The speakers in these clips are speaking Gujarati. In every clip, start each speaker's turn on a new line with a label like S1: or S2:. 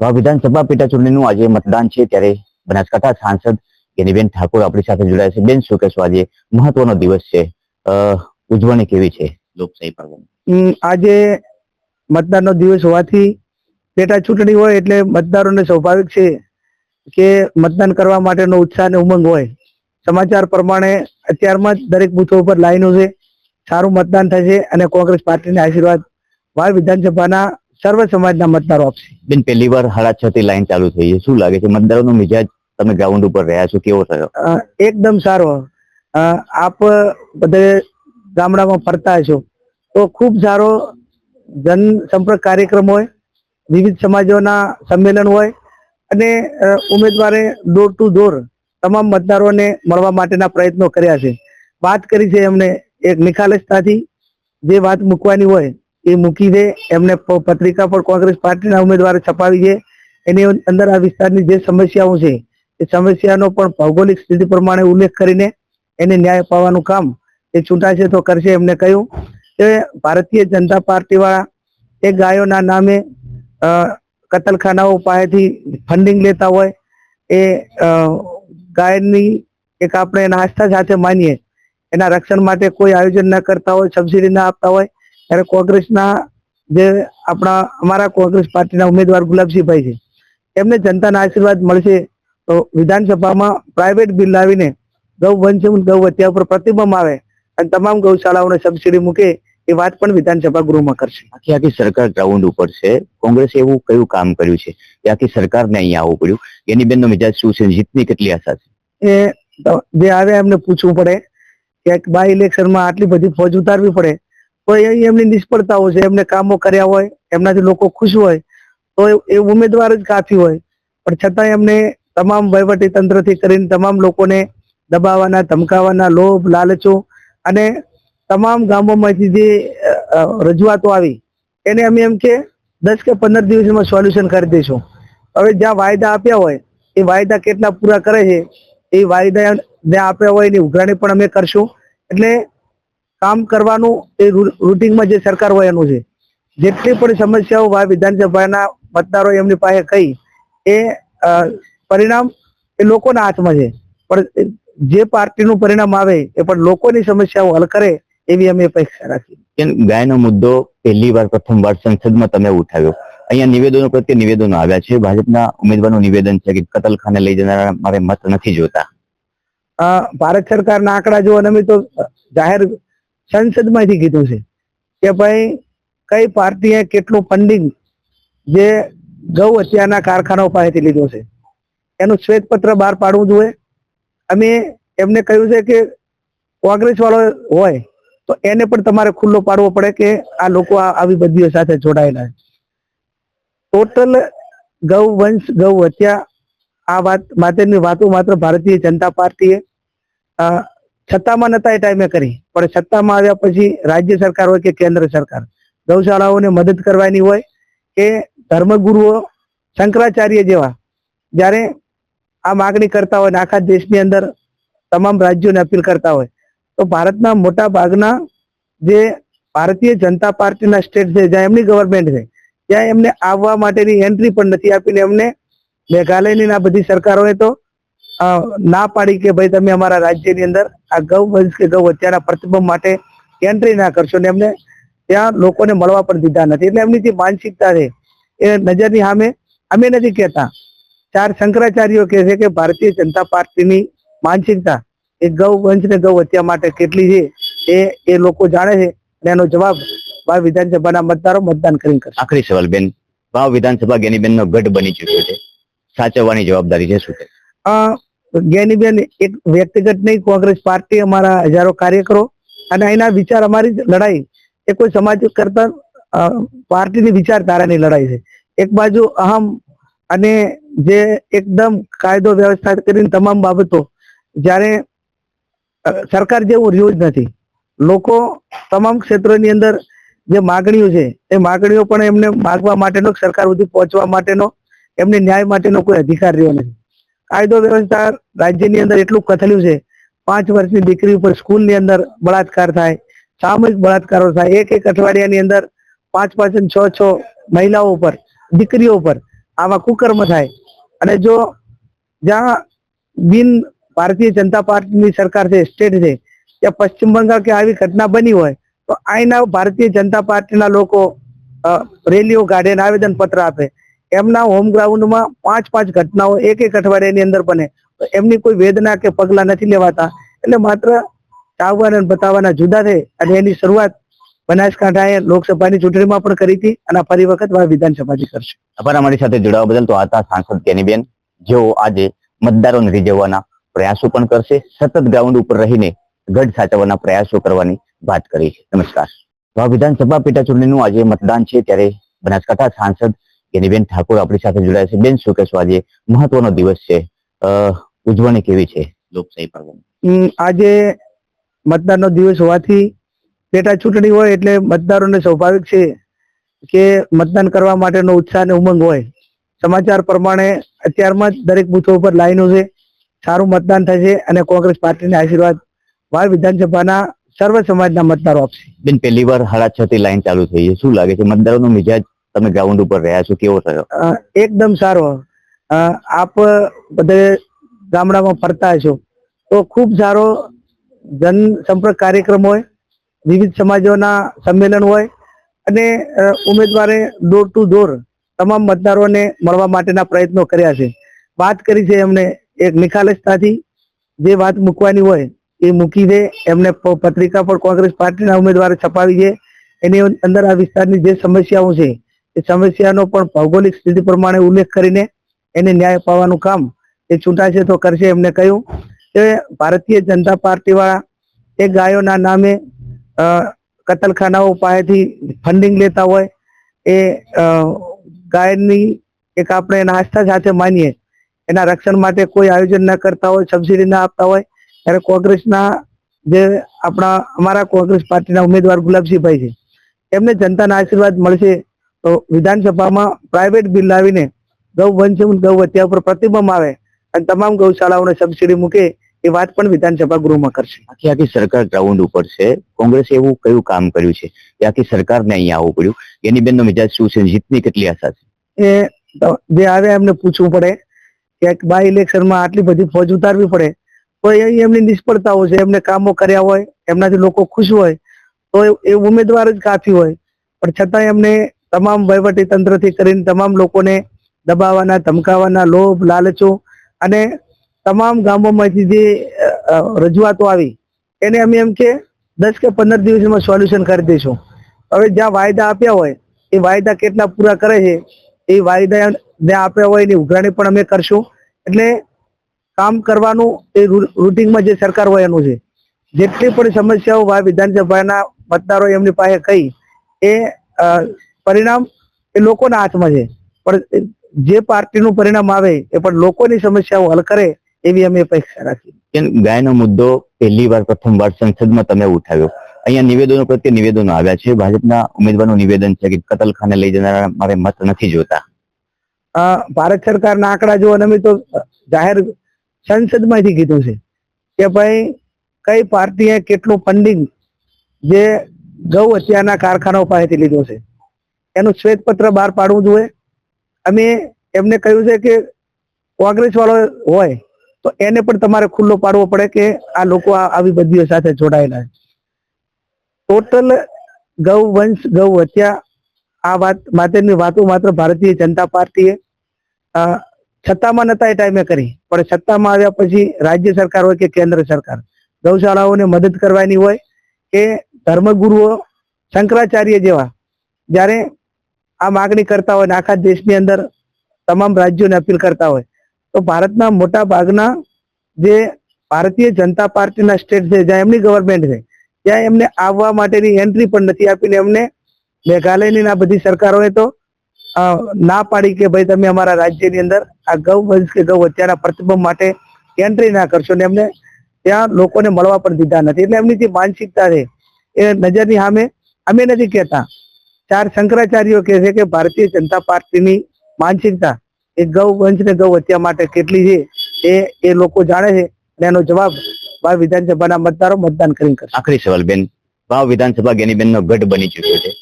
S1: વિધાનસભા પેટા ચૂંટણીનું આજે મતદાન છે ત્યારે બનાસકાંઠા સાંસદ ગેનીબેન ઠાકોર આપણી સાથે જોડાયા છે. બેન, શું કહેશો આજે? મહત્વનો દિવસ છે. ઉજવણી કેવી છે? લોકશાહી પર્વની.
S2: આજે મતદાનનો દિવસ હોવાથી પેટા ચૂંટણી હોય એટલે મતદારોને સ્વાભાવિક છે કે મતદાન કરવા માટેનો ઉત્સાહ અને ઉમંગ હોય. સમાચાર પ્રમાણે અત્યારમાં જ દરેક બૂથો ઉપર લાઈનો છે. સારું મતદાન થશે અને કોંગ્રેસ પાર્ટીને આશીર્વાદ. વાવ વિધાનસભાના સર્વ સમાજના મતદારો આપશે
S1: બેન પહેલી વાર હાડા છ થી લાઈન ચાલુ થઈ છે. શું લાગે છે? મતદારોનો મિજાજ તમે ગ્રાઉન્ડ ઉપર રહ્યા છો? કેવો થયો?
S2: એકદમ સારો. આપ બધે ગામડામાં ફરતા હશો તો ખૂબ સારો જન સંપર્ક કાર્યક્રમ હોય વિવિધ સમાજોના સંમેલન હોય અને ઉમેદવારે ડોર ટુ ડોર તમામ મતદારોને મળવા માટેના પ્રયત્નો કર્યા છે. વાત કરી છે એમને એક નિખાલસતાથી જે વાત મૂકવાની હોય એ મૂકી દે એમને પત્રિકા પર કોંગ્રેસ પાર્ટીના ઉમેદવારે છપાવી છે. એની અંદર આ વિસ્તારની જે સમસ્યાઓ છે, એ સમસ્યાનો પણ ભૌગોલિક સ્થિતિ પ્રમાણે ઉલ્લેખ કરીને એને ન્યાય અપાવવાનું કામ એ ચૂંટાશે તો કરશે એમને કહ્યું. કે ભારતીય જનતા પાર્ટી વાળા એ ગાયોના નામે કતલખાનાઓ પાસેથી ફંડિંગ લેતા હોય, એ ગાયની એક આપણે એના આસ્થા સાથે માનીએ, એના રક્ષણ માટે કોઈ આયોજન ન કરતા હોય સબસિડી ના આપતા હોય ત્યારે કોંગ્રેસના જે આપણા અમારા કોંગ્રેસ પાર્ટીના ઉમેદવાર ગુલાબસિંહભાઈ છે એમને જનતાના આશીર્વાદ મળશે તો વિધાનસભામાં પ્રાઇવેટ બિલ લાવીને ગૌ વંશ ગૌ હત્યા ઉપર પ્રતિબંધ આવે અને તમામ ગૌશાળાઓને સબસિડી મૂકે એ વાત પણ વિધાનસભા ગૃહમાં કરશે.
S1: આખી આખી સરકાર ગ્રાઉન્ડ ઉપર છે. કોંગ્રેસે એવું કયું કામ કર્યું છે કે આખી સરકારને અહીંયા આવવું પડ્યું? એની બેનનો મિજાજ શું છે? જીતની કેટલી આશા છે?
S2: એ જે આવે એમને પૂછવું પડે કે બાય ઇલેક્શનમાં આટલી બધી ફોજ ઉતારવી પડે તો એ એમની નિષ્ફળતાઓ છે, એમને કામો કર્યા હોય, એમનાથી લોકો ખુશ હોય, તો એ- ઉમેદવાર જ કાફી હોય. પણ છતાં એમને તમામ વહીવટી તંત્રથી કરીને તમામ લોકોને દબાવવાના, ધમકાવવાના, લોભ, લાલચો અને તમામ ગામોમાંથી જે રજૂઆતો આવી, એને અમે એમ કે દસ કે પંદર દિવસમાં સોલ્યુશન કરી દઈશું. હવે જ્યાં વાયદા આપ્યા હોય, એ વાયદા કેટલા પૂરા કરે છે, એ વાયદા જ્યાં આપ્યા હોય એની ઉઘરાણી પણ અમે કરશું. એટલે કામ કરવાનું એ રૂટિંગમાં જે સરકાર હોય એનું છે. જેટલી પણ સમસ્યાઓ વિધાનસભાના મતદારો એમની પાસે કહી એ પરિણામ એ લોકોના હાથમાં છે. પણ જે પાર્ટીનું પરિણામ આવે એ પણ લોકોની સમસ્યાઓ હલ કરે એવી અમે અપેક્ષા રાખી
S1: ગાયનો મુદ્દો પહેલી વાર પ્રથમ વાર સંસદમાં તમે ઉઠાવ્યો. અહીંયા નિવેદનો પ્રત્યે નિવેદનો આવ્યા છે. ભાજપના ઉમેદવારનું નિવેદન છે કે કતલખાને લઈ જનારા મારે મત નથી જોતા.
S2: ભારત સરકારના આંકડા જો અમે તો જાહેર સંસદમાંથી કીધું છે કે ભાઈ, કઈ પાર્ટીએ કેટલું ફંડિંગ જે ગૌ હત્યાના કારખાનાઓ પાસેથી લીધું છે? એનું શ્વેતપત્ર બહાર પાડવું જોઈએ. અમે એમને કહ્યું છે કે કોંગ્રેસ વાળો હોય તો એને પણ તમારે ખુલ્લો પાડવો પડે કે આ લોકો આવી બદીઓ સાથે જોડાયેલા છે. ટોટલ ગૌ વંશ, ગૌ હત્યા આ વાત માટેની વાતો માત્ર ભારતીય જનતા પાર્ટીએ સત્તામાં નતા એ ટાઈમે કરી. પણ સત્તામાં આવ્યા પછી રાજ્ય સરકાર હોય કે કેન્દ્ર સરકાર, ગૌશાળાઓને મદદ કરવાની હોય કે ધર્મગુરુઓ, શંકરાચાર્ય જેવા, જ્યારે આ માગણી કરતા હોય આખા દેશની અંદર તમામ રાજ્યોને અપીલ કરતા હોય, તો ભારતના મોટા ભાગના જે ભારતીય જનતા પાર્ટીના સ્ટેટ છે, જ્યાં એમની ગવર્મેન્ટ છે, ત્યાં એમને આવવા માટેની એન્ટ્રી પણ નથી આપીને એમને મેઘાલયની આ બધી સરકારોએ તો ના પાડી કે ભાઈ તમે અમારા રાજ્યની અંદર આ ગૌ વંશ કે ગૌ હત્યાના પ્રતિબંધ માટે એન્ટ્રી ના કરશો ને એમને ત્યાં લોકોને મળવા પણ દીધા નથી. એટલે એમની જે માનસિકતા છે એ નજરની સામે અમે નથી કહેતા. ચાર શંકરાચાર્યો કહે છે કે ભારતીય જનતા પાર્ટીની માનસિકતા એ ગૌ વંશ ને ગૌ હત્યા માટે કેટલી છે એ એ લોકો જાણે છે અને એનો જવાબ ભાવ વિધાનસભાના મતદારો મતદાન કરીને કરશે.
S1: આખરી સવાલ બેન ભાવ વિધાનસભા ગેનીબેન નો ગઢ બની ચૂક્યો છે. સાચવવાની જવાબદારી છે શું
S2: જ્ઞાનીબેન એક વ્યક્તિગત નહીં, કોંગ્રેસ પાર્ટી અમારા હજારો કાર્યકરો અને એના વિચાર અમારી લડાઈ. એ કોઈ સમાજ કરતા પાર્ટીની વિચારધારાની લડાઈ છે. એક બાજુ અહમ અને જે એકદમ કાયદો વ્યવસ્થા કરીને તમામ બાબતો, જ્યારે સરકાર જેવું રહ્યું જ નથી. લોકો તમામ ક્ષેત્રોની અંદર જે માગણીઓ છે, એ માગણીઓ પણ એમને માગવા માટેનો, સરકાર સુધી પહોંચવા માટેનો, એમને ન્યાય માટેનો કોઈ અધિકાર રહ્યો નથી. કાયદો વ્યવસ્થા રાજ્યની અંદર એટલું કથલ્યું છે. પાંચ વર્ષની દીકરી ઉપર સ્કૂલની અંદર બળાત્કાર થાય સામૂહિક બળાત્કારો થાય. એક એક અઠવાડિયાની અંદર પાંચ પાંચ છ છ મહિલાઓ ઉપર, દીકરીઓ ઉપર આવા કુકર્મ થાય. અને જો જ્યાં બિન ભારતીય જનતા પાર્ટીની સરકાર છે, સ્ટેટ છે, ત્યાં પશ્ચિમ બંગાળ કે આવી ઘટના બની હોય, તો આઈના ભારતીય જનતા પાર્ટીના લોકો રેલીઓ કાઢે આવેદન પત્ર આપે. એમના હોમ ગ્રાઉન્ડમાં પાંચ પાંચ ઘટનાઓ એક એક અઠવાડિયાની અંદર બને. તો એમની કોઈ વેદના કે પગલા નથી લેવાતા. એટલે માત્ર ચાવવાના બતાવવાના જુદા છે. અને એની શરૂઆત બનાસકાંઠાએ લોકસભાની ચૂંટણીમાં પણ કરી હતી અને ફરી વખત વા વિધાનસભાથી કરશે.
S1: આભાર. અમારી સાથે જોડાવા બદલ તો આ હતા સાંસદ કેનીબેન. જેઓ આજે મતદારોને રીઝવવાના પ્રયાસો પણ કરશે. સતત ગ્રાઉન્ડ ઉપર રહીને ગઢ સાચવવાના પ્રયાસો કરવાની વાત કરી છે. નમસ્કાર. વિધાનસભા પેટા ચૂંટણીનું આજે મતદાન છે. ત્યારે બનાસકાંઠા સાંસદ કેનીબેન ઠાકોર આપણી સાથે જોડાયા છે. બેન શું કહેશો? આજે મહત્વનો દિવસ છે. ઉજવણી કેવી છે? લોકશાહી પર્વની.
S2: આજે મતદારનો દિવસ હોવાથી પેટા ચૂંટણી હોય એટલે મતદારોને સ્વાભાવિક છે કે મતદાન કરવા માટેનો ઉત્સાહ અને ઉમંગ હોય. સમાચાર પ્રમાણે અત્યારમાં જ દરેક બૂથો ઉપર લાઈનો છે. સારું મતદાન થશે અને કોંગ્રેસ પાર્ટીને આશીર્વાદ વાર વિધાનસભાના સર્વ સમાજના મતદારો આપશે.
S1: બેન પહેલી વાર હાડા છ થી લાઈન ચાલુ થઈ છે. શું લાગે છે? મતદારોનો મિજાજ તમે ગ્રાઉન્ડ ઉપર રહ્યા છો, કેવો થયો?
S2: એકદમ સારો. આપ બધે ગામડામાં ફરતા હશો, તો ખૂબ સારો જન સંપર્ક કાર્યક્રમ હોય, વિવિધ સમાજોના સંમેલન હોય, અને ઉમેદવારે ડોર ટુ ડોર તમામ મતદારોને મળવા માટેના પ્રયત્નો કર્યા છે. વાત કરી છે એમને એક નિખાલસતાથી, જે વાત મૂકવાની હોય એ મૂકી દે. એમને પત્રિકા પર કોંગ્રેસ પાર્ટીના ઉમેદવારે છપાવી છે એની અંદર આ વિસ્તારની જે સમસ્યાઓ છે એ સમસ્યાનો પણ ભૌગોલિક સ્થિતિ પ્રમાણે ઉલ્લેખ કરીને એને ન્યાય અપાવવાનું કામ એ ચૂંટાશે તો કરશે એમને કહ્યું. કે ભારતીય જનતા પાર્ટી વાળા એ ગાયોના નામે કતલખાનાઓ પાસેથી ફંડિંગ લેતા હોય એ ગાયની એક આપણે એના આસ્થા સાથે માનીએ. એના રક્ષણ માટે કોઈ આયોજન ન કરતા હોય સબસિડી ના આપતા હોય, ત્યારે કોંગ્રેસના જે આપણા, અમારા કોંગ્રેસ પાર્ટીના ઉમેદવાર ગુલાબસિંહભાઈ છે. એમને જનતાના આશીર્વાદ મળશે તો વિધાનસભામાં પ્રાઇવેટ બિલ લાવીને ગૌ વંશ ગૌ હત્યા ઉપર પ્રતિબંધ આવે અને તમામ ગૌશાળાઓને સબસિડી મૂકે એ વાત પણ વિધાનસભા ગૃહમાં કરશે.
S1: આખી આખી સરકાર ગ્રાઉન્ડ ઉપર છે. કોંગ્રેસે એવું કયું કામ કર્યું છે કે આખી સરકારને અહીંયા આવવું પડ્યું? એની બેનનો મિજાજ શું છે? જીતની કેટલી આશા છે?
S2: એ જે આવે એમને પૂછવું પડે કે બાય ઇલેક્શનમાં આટલી બધી ફોજ ઉતારવી પડે. તો એ એમની નિષ્ફળતાઓ છે. એમને કામો કર્યા હોય એમનાથી લોકો ખુશ હોય તો એ- એ ઉમેદવાર જ કાફી હોય. પણ છતાં એમને તમામ વહીવટી તંત્રથી કરીને તમામ લોકોને દબાવવાના, ધમકાવવાના, લોભ, લાલચો અને તમામ ગામોમાંથી જે રજૂઆતો આવી, એને અમે એમ કે દસ કે પંદર દિવસમાં સોલ્યુશન કરી દઈશું. હવે જ્યાં વાયદા આપ્યા હોય, એ વાયદા કેટલા પૂરા કરે છે, એ વાયદા જ્યાં આપ્યા હોય એની ઉઘરાણી પણ અમે કરશું. એટલે કામ કરવાનું એ રૂ- રૂટિનમાં જે સરકાર હોય એનું છે. જેટલી પણ સમસ્યાઓ વિધાનસભાના મતદારો એમની પાસે કહી, એ પરિણામ એ લોકોના હાથમાં છે. પણ જે પાર્ટીનું પરિણામ આવે એ પણ લોકોની સમસ્યાઓ હલ કરે એવી અમે અપેક્ષા રાખી
S1: ગાયનો મુદ્દો પહેલી વાર પ્રથમ વાર સંસદમાં તમે ઉઠાવ્યો. અહીંયા નિવેદનો પ્રત્યે નિવેદનો આવ્યા છે. ભાજપના ઉમેદવારનું નિવેદન છે કે કતલખાને લઈ જનારા મારે મત નથી જોતા.
S2: ભારત સરકારના આંકડા જો અમે તો જાહેર સંસદમાંથી કીધું છે કે ભાઈ કઈ પાર્ટીએ કેટલું ફંડિંગ જે ગૌ હત્યાના કારખાનાઓ પાસેથી લીધું છે. એનું શ્વેતપત્ર બહાર પાડવું જોઈએ. અમે એમને કહ્યું છે કે કોંગ્રેસ વાળો હોય તો એને પણ તમારે ખુલ્લો પાડવો પડે કે આ લોકો આવી બધીઓ સાથે જોડાયેલા છે. ટોટલ ગૌ વંશ, ગૌ હત્યા આ વાત માટેની વાતો માત્ર ભારતીય જનતા પાર્ટીએ સત્તામાં નતા એ ટાઈમે કરી. પણ સત્તામાં આવ્યા પછી રાજ્ય સરકાર હોય કે કેન્દ્ર સરકાર, ગૌશાળાઓને મદદ કરવાની હોય કે ધર્મગુરુઓ શંકરાચાર્ય જેવા, જ્યારે આ માગણી કરતા હોય આખા દેશની અંદર તમામ રાજ્યોને અપીલ કરતા હોય, તો ભારતના મોટા ભાગના જે ભારતીય જનતા પાર્ટીના સ્ટેટ છે, જ્યાં એમની ગવર્મેન્ટ છે, ત્યાં એમને આવવા માટેની એન્ટ્રી પણ નથી આપીને એમને મેઘાલયની આ બધી સરકારોએ તો ના પાડી કે ભાઈ તમે અમારા રાજ્યની અંદર આ ગૌ વંશ કે ગૌ હત્યાના પ્રતિબંધ માટે એન્ટ્રી ના કરશો ને એમને ત્યાં લોકોને મળવા પણ દીધા નથી. એટલે એમની જે માનસિકતા છે, એ નજરની સામે અમે નથી કહેતા. ચાર શંકરાચાર્યો કહે છે કે ભારતીય જનતા પાર્ટીની માનસિકતા એ ગૌ વંશ ને ગૌ હત્યા માટે કેટલી છે એ એ લોકો જાણે છે અને એનો જવાબ ભાવ વિધાનસભાના મતદારો મતદાન કરીને કરશે.
S1: આખરી સવાલ બેન ભાવ વિધાનસભા ગેનીબેનનો ગઢ બની ચૂક્યો છે.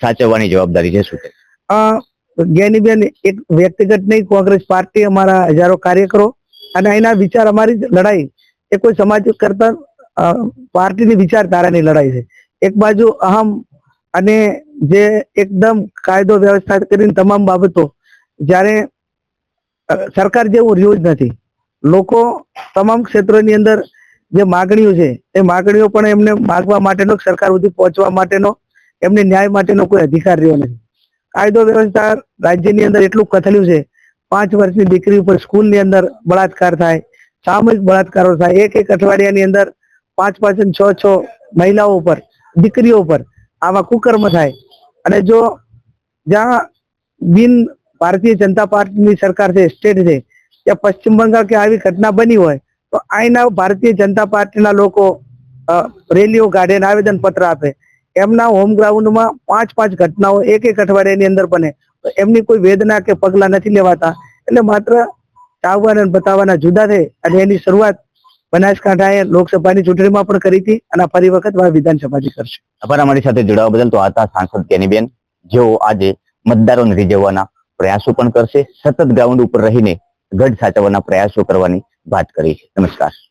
S1: સાચવવાની જવાબદારી છે શું છે
S2: અ, જ્ઞાનીબેન એક વ્યક્તિગત નહીં કોંગ્રેસ પાર્ટી અમારા હજારો કાર્યકરો અને એના વિચાર અમારી લડાઈ. એ કોઈ સમાજ કરતા પાર્ટીની વિચારધારાની લડાઈ છે. એક બાજુ અહમ અને જે એકદમ કાયદો વ્યવસ્થા કરીને તમામ બાબતો જ્યારે સરકાર જેવું રહ્યું જ નથી. લોકો તમામ ક્ષેત્રોની અંદર જે માગણીઓ છે, એ માગણીઓ પણ એમને માગવા માટેનો, સરકાર સુધી પહોંચવા માટેનો, એમને ન્યાય માટેનો કોઈ અધિકાર રહ્યો નથી. કાયદો વ્યવસ્થા રાજ્યની અંદર એટલું કથલ્યું છે, પાંચ વર્ષની દીકરી ઉપર સ્કૂલની અંદર બળાત્કાર થાય સામૂહિક બળાત્કારો થાય. એક એક અઠવાડિયાની અંદર પાંચ પાંચ છ છ મહિલાઓ ઉપર, દીકરીઓ ઉપર આવા કુકર્મ થાય. અને જો જ્યાં બિન ભારતીય જનતા પાર્ટીની સરકાર છે, સ્ટેટ છે, ત્યાં પશ્ચિમ બંગાળ કે આવી ઘટના બની હોય, તો અહીંના ભારતીય જનતા પાર્ટીના લોકો રેલીઓ કાઢે આવેદન પત્ર આપે. એમના હોમ ગ્રાઉન્ડમાં પાંચ પાંચ ઘટનાઓ એક એક અઠવાડિયાની અંદર બને. તો એમની કોઈ વેદના કે પગલાં નથી લેવાતા. એટલે માત્ર ચાવવાના બતાવવાના જુદા છે અને એની શરૂઆત બનાસકાંઠાએ લોકસભાની ચૂંટણીમાં પણ કરી હતી અને ફરી વખત વિધાનસભાથી કરશે.
S1: આભાર અમારી સાથે જોડાવા બદલ તો હતા સાંસદ કેનીબેન જેઓ આજે મતદારોને રીઝવવાના પ્રયાસો પણ કરશે. સતત ગ્રાઉન્ડ ઉપર રહીને ગઢ સાચવવાના પ્રયાસો કરવાની વાત કરી છે. નમસ્કાર.